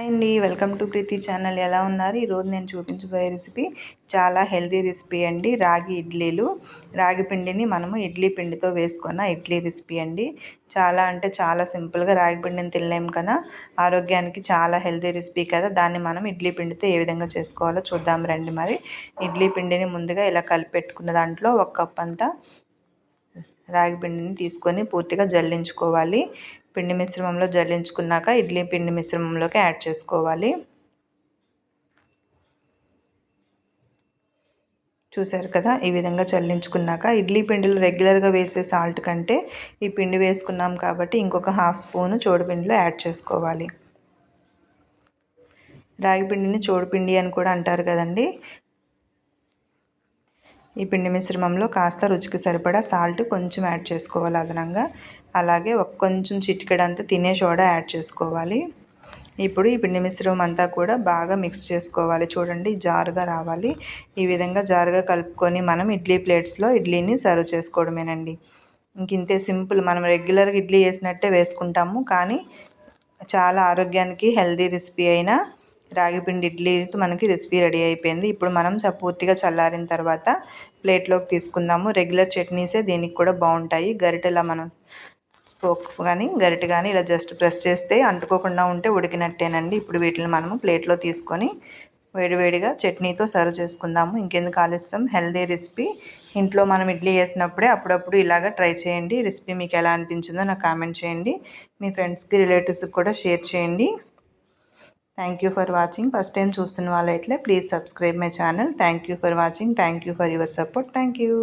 Hi అండి. Welcome to Preethi channel. ఎలా ఉన్నారు? ఈరోజు నేను చూపించబోయే రెసిపీ చాలా హెల్తీ రెసిపీ అండి. రాగి ఇడ్లీలు. రాగి పిండిని మనము ఇడ్లీ పిండితో వేసుకున్న ఇడ్లీ రెసిపీ అండి. చాలా అంటే చాలా సింపుల్గా రాగి పిండిని తినలేం కదా? ఆరోగ్యానికి చాలా హెల్తీ రెసిపీ కదా? దాన్ని మనం ఇడ్లీ పిండితో ఏ విధంగా చేసుకోవాలో చూద్దాం రండి మరి. ఇడ్లీ పిండిని ముందుగా ఇలా కలిపి పెట్టుకున్న దాంట్లో ఒక కప్ అంతా రాగి పిండిని తీసుకొని పూర్తిగా జల్లించుకోవాలి. పిండి మిశ్రమంలో జల్లించుకున్నాక ఇడ్లీ పిండి మిశ్రమంలోకి యాడ్ చేసుకోవాలి. చూసారు కదా? ఈ విధంగా చల్లించుకున్నాక ఇడ్లీ పిండిలో రెగ్యులర్గా వేసే సాల్ట్ కంటే ఈ పిండి వేసుకున్నాం కాబట్టి ఇంకొక హాఫ్ స్పూను చోడుపిండిలో యాడ్ చేసుకోవాలి. రాగి పిండిని చోడుపిండి అని కూడా అంటారు కదండి? ఈ పిండి మిశ్రమంలో కాస్త రుచికి సరిపడా సాల్ట్ కొంచెం యాడ్ చేసుకోవాలి అదనంగా. అలాగే ఒక కొంచెం చిటికెడంతా తినే సోడా యాడ్ చేసుకోవాలి. ఇప్పుడు ఈ పిండి మిశ్రమం అంతా కూడా బాగా మిక్స్ చేసుకోవాలి. చూడండి జారుగా రావాలి. ఈ విధంగా జారుగా కలుపుకొని మనం ఇడ్లీ ప్లేట్స్లో ఇడ్లీని సర్వ్ చేసుకోవడమేనండి. ఇంక ఇంతే సింపుల్ మనం రెగ్యులర్గా ఇడ్లీ వేసినట్టే వేసుకుంటాము. కానీ చాలా ఆరోగ్యానికి హెల్దీ రెసిపీ అయినా రాగిపిండి ఇడ్లీ మనకి రెసిపీ రెడీ అయిపోయింది. ఇప్పుడు మనం పూర్తిగా చల్లారిన తర్వాత ప్లేట్లోకి తీసుకుందాము. రెగ్యులర్ చట్నీసే దీనికి కూడా బాగుంటాయి. గరిటెలా మనం స్పోక్ కానీ గరిటె కానీ ఇలా జస్ట్ ప్రెస్ చేస్తే అంటుకోకుండా ఉంటే ఉడికినట్టేనండి. ఇప్పుడు వీటిని మనము ప్లేట్లో తీసుకొని వేడివేడిగా చట్నీతో సర్వ్ చేసుకుందాము. ఇంకెందుకు ఆలస్యం? హెల్దీ రెసిపీ ఇంట్లో మనం ఇడ్లీ వేసినప్పుడే అప్పుడప్పుడు ఇలాగ ట్రై చేయండి. రెసిపీ మీకు ఎలా అనిపించిందో నాకు కామెంట్ చేయండి. మీ ఫ్రెండ్స్కి రిలేటివ్స్కి కూడా షేర్ చేయండి. Thank you for watching first time చూస్తున్న వాళ్ళైతే please subscribe my channel thank you for watching thank you for your support thank you